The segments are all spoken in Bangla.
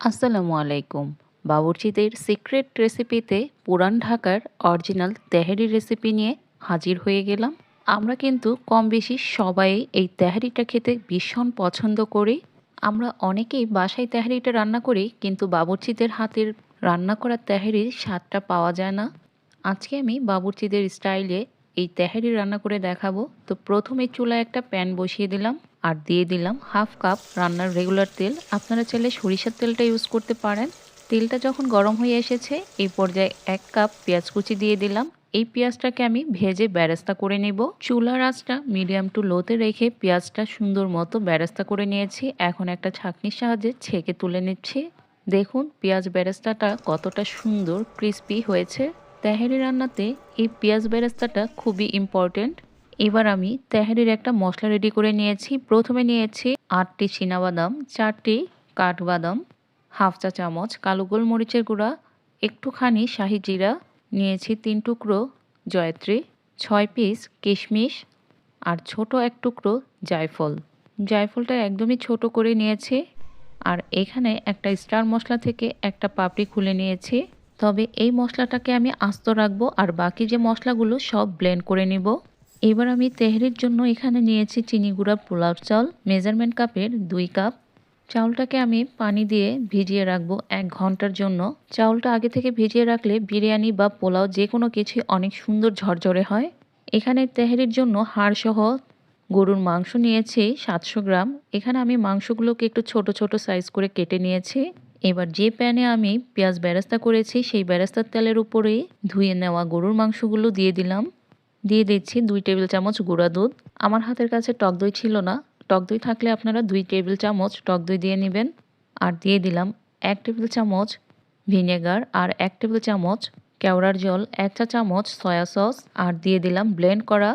আসসালামু আলাইকুম। বাবুর্চিদের সিক্রেট রেসিপিতে পুরান ঢাকার অরিজিনাল তেহারি রেসিপি নিয়ে হাজির হয়ে গেলাম। আমরা কিন্তু কম বেশি সবাই এই তেহারিটা খেতে ভীষণ পছন্দ করি। আমরা অনেকেই বাসায় তেহারিটা রান্না করি, কিন্তু বাবুর্চিদের হাতের রান্না করা তেহারির স্বাদটা পাওয়া যায় না। আজকে আমি বাবুর্চিদের স্টাইলে এই তেহারি রান্না করে দেখাবো। তো প্রথমে চুলায় একটা প্যান বসিয়ে দিলাম। আর দিয়ে দিলাম হাফ কাপ রান্নার রেগুলার তেল। আপনারা চাইলে সরিষার তেলটা ইউজ করতে পারেন। তেলটা যখন গরম হয়ে এসেছে, এই পর্যায়ে এক কাপ পেঁয়াজ কুচি দিয়ে দিলাম। এই পেঁয়াজটাকে আমি ভেজে ব্যারেস্তা করে নেব। চুলার আঁচটা মিডিয়াম টু লোতে রেখে পেঁয়াজটা সুন্দর মতো ব্যারেস্তা করে নিয়েছি। এখন একটা ছাঁকনির সাহায্যে ছেঁকে তুলে নিচ্ছি। দেখুন, পেঁয়াজ বেরেস্তাটা কতটা সুন্দর ক্রিস্পি হয়েছে। তেহারি রান্নাতে এই পেঁয়াজ বেরেস্তাটা খুবই ইম্পর্টেন্ট এবার আমি তেহারির একটা মশলা রেডি করে নিয়েছি। প্রথমে নিয়েছি আটটি বাদাম চারটি কাঠবাদাম, হাফ চা চামচ কালো গোলমরিচের গুঁড়া, একটুখানি শাহি জিরা, নিয়েছি তিন টুকরো জয়ত্রী, ছয় পিস কিশমিশ আর ছোট এক টুকরো জায়ফল। জায়ফলটা একদমই ছোট করে নিয়েছি আর এখানে একটা স্টার মশলা থেকে একটা পাপড়ি খুলে নিয়েছি। তবে এই মশলাটাকে আমি আস্ত রাখব আর বাকি যে মশলাগুলো সব ব্লেন্ড করে নিব। এবার আমি তেহরির জন্য এখানে নিয়েছি চিনি গুঁড়া পোলাও চাল, মেজারমেন্ট কাপের দুই কাপ। চাউলটাকে আমি পানি দিয়ে ভিজিয়ে রাখব এক ঘণ্টার জন্য। চাউলটা আগে থেকে ভিজিয়ে রাখলে বিরিয়ানি বা পোলাও যে কোনো কিছুই অনেক সুন্দর ঝরঝরে হয়। এখানে তেহরির জন্য হাড়সহ গরুর মাংস নিয়েছি সাতশো গ্রাম। এখানে আমি মাংসগুলোকে একটু ছোট ছোট সাইজ করে কেটে নিয়েছি। এবার যে প্যানে আমি পেঁয়াজ বেরেস্তা করেছি, সেই বেরেস্তার তেলের উপরেই ধুয়ে নেওয়া গরুর মাংসগুলো দিয়ে দিলাম। দিয়ে দিচ্ছি দুই টেবিল চামচ গুঁড়া দুধ। আমার হাতের কাছে টক দই ছিল না। টক দই থাকলে আপনারা দুই টেবিল চামচ টক দই দিয়ে নেবেন। আর দিয়ে দিলাম এক টেবিল চামচ ভিনেগার আর এক টেবিল চামচ কেওড়ার জল, এক চা চামচ সয়া সস। আর দিয়ে দিলাম ব্লেন্ড করা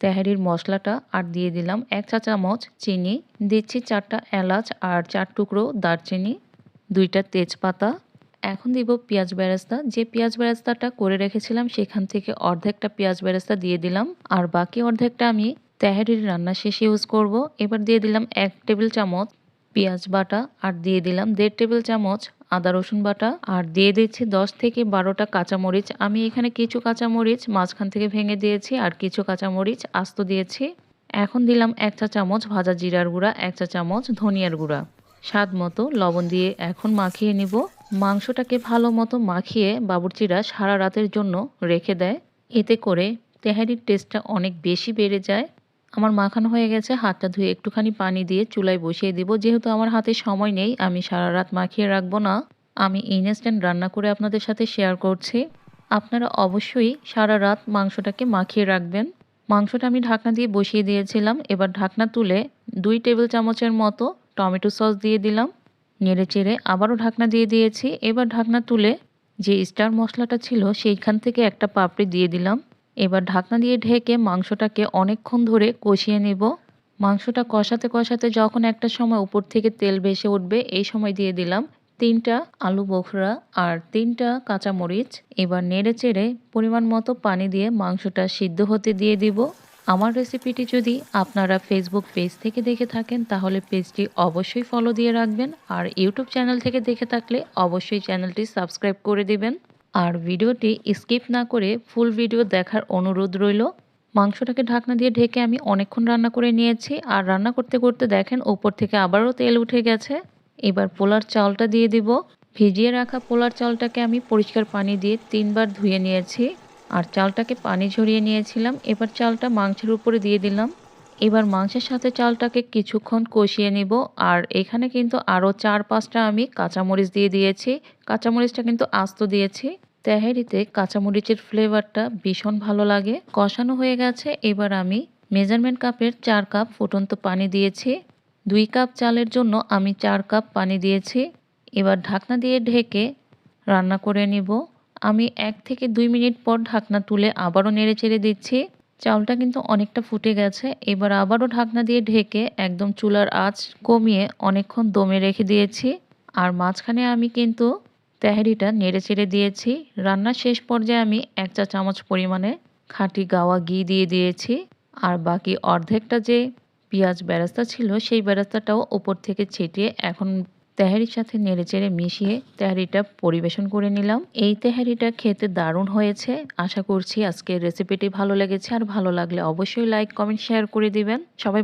তেহারির মশলাটা। আর দিয়ে দিলাম এক চা চামচ চিনি। দিচ্ছি চারটা এলাচ আর চার টুকরো দারচিনি, দুইটা তেজপাতা। এখন দিব পেঁয়াজ বেরেস্তা। যে পেঁয়াজ বেরেস্তাটা করে রেখেছিলাম, সেখান থেকে অর্ধেকটা পেঁয়াজ বেরেস্তা দিয়ে দিলাম। আর বাকি অর্ধেকটা আমি তেহারির রান্না শেষে ইউজ করব। এবার দিয়ে দিলাম এক টেবিল চামচ পেঁয়াজ বাটা আর দিয়ে দিলাম দেড় টেবিল চামচ আদা রসুন বাটা। আর দিয়ে দিচ্ছি দশ থেকে বারোটা কাঁচামরিচ। আমি এখানে কিছু কাঁচামরিচ মাঝখান থেকে ভেঙে দিয়েছি আর কিছু কাঁচামরিচ আস্ত দিয়েছি। এখন দিলাম এক চা চামচ ভাজা জিরার গুঁড়া, এক চা চামচ ধনিয়ার গুঁড়া। স্বাদ মতো লবণ দিয়ে এখন মাখিয়ে নিব। মাংসটাকে ভালো মতো মাখিয়ে বাবুর্চিরা সারা রাতের জন্য রেখে দেয়। এতে করে তেহারির টেস্টটা অনেক বেশি বেড়ে যায়। আমার মাখানো হয়ে গেছে, হাতটা ধুয়ে একটুখানি পানি দিয়ে চুলায় বসিয়ে দিব। যেহেতু আমার হাতে সময় নেই, আমি সারা রাত মাখিয়ে রাখব না। আমি ইনস্ট্যান্ট রান্না করে আপনাদের সাথে শেয়ার করছি। আপনারা অবশ্যই সারা রাত মাংসটাকে মাখিয়ে রাখবেন। মাংসটা আমি ঢাকনা দিয়ে বসিয়ে দিয়েছিলাম। এবার ঢাকনা তুলে দুই টেবিল চামচের মতো টমেটো সস দিয়ে দিলাম। নেড়ে চেড়ে আবারও ঢাকনা দিয়ে দিয়েছি। এবার ঢাকনা তুলে যে স্টার মশলাটা ছিল সেইখান থেকে একটা পাপড়ি দিয়ে দিলাম। এবার ঢাকনা দিয়ে ঢেকে মাংসটাকে অনেকক্ষণ ধরে কষিয়ে নেব। মাংসটা কষাতে কষাতে যখন একটা সময় উপর থেকে তেল ভেসে উঠবে, এই সময় দিয়ে দিলাম তিনটা আলু বোখরা আর তিনটা কাঁচামরিচ। এবার নেড়ে চেড়ে পরিমাণ মতো পানি দিয়ে মাংসটা সিদ্ধ হতে দিয়ে দিব। আমার রেসিপিটি যদি আপনারা ফেসবুক পেজ থেকে দেখে থাকেন, তাহলে পেজটি অবশ্যই ফলো দিয়ে রাখবেন। আর ইউটিউব চ্যানেল থেকে দেখে থাকলে অবশ্যই চ্যানেলটি সাবস্ক্রাইব করে দিবেন। আর ভিডিওটি স্কিপ না করে ফুল ভিডিও দেখার অনুরোধ রইল। মাংসটাকে ঢাকনা দিয়ে ঢেকে আমি অনেকক্ষণ রান্না করে নিয়েছি। আর রান্না করতে করতে দেখেন ওপর থেকে আবারও তেল উঠে গেছে। এবার পোলার চালটা দিয়ে দিব। ভিজিয়ে রাখা পোলার চালটাকে আমি পরিষ্কার পানি দিয়ে তিনবার ধুয়ে নিয়েছি। আর চালটাকে পানি ঝরিয়ে নিয়েছিলাম। এবার চালটা মাংসের উপরে দিয়ে দিলাম। এবার মাংসের সাথে চালটাকে কিছুক্ষণ কষিয়ে নিব। আর এখানে কিন্তু আরও চার পাঁচটা আমি কাঁচামরিচ দিয়ে দিয়েছি। কাঁচামরিচটা কিন্তু আস্ত দিয়েছি। তেহারিতে কাঁচামরিচের ফ্লেভারটা ভীষণ ভালো লাগে। কষানো হয়ে গেছে। এবার আমি মেজারমেন্ট কাপের চার কাপ ফুটন্ত পানি দিয়েছি। দুই কাপ চালের জন্য আমি চার কাপ পানি দিয়েছি। এবার ঢাকনা দিয়ে ঢেকে রান্না করে নিব। আমি এক থেকে দুই মিনিট পর ঢাকনা তুলে আবারও নেড়ে চেড়ে দিচ্ছি। চাউলটা কিন্তু অনেকটা ফুটে গেছে। এবার আবারও ঢাকনা দিয়ে ঢেকে একদম চুলার আঁচ কমিয়ে অনেকক্ষণ দমে রেখে দিয়েছি। আর মাঝখানে আমি কিন্তু তেহারিটা নেড়ে চেড়ে দিয়েছি। রান্নার শেষ পর্যায়ে আমি এক চা চামচ পরিমাণে খাঁটি গাওয়া ঘি দিয়ে দিয়েছি। আর বাকি অর্ধেকটা যে পেঁয়াজ বেরাস্তা ছিল, সেই বেরাস্তাটাও ওপর থেকে ছিটিয়ে এখন তেহারির সাথে নেড়েচেড়ে মিশিয়ে তেহারিটা পরিবেশন করে নিলাম। এই তেহারিটা খেতে দারুণ হয়েছে। আশা করছি আজকের রেসিপিটি ভালো লেগেছে। আর ভালো লাগলে অবশ্যই লাইক কমেন্ট শেয়ার করে দিবেন। সবাই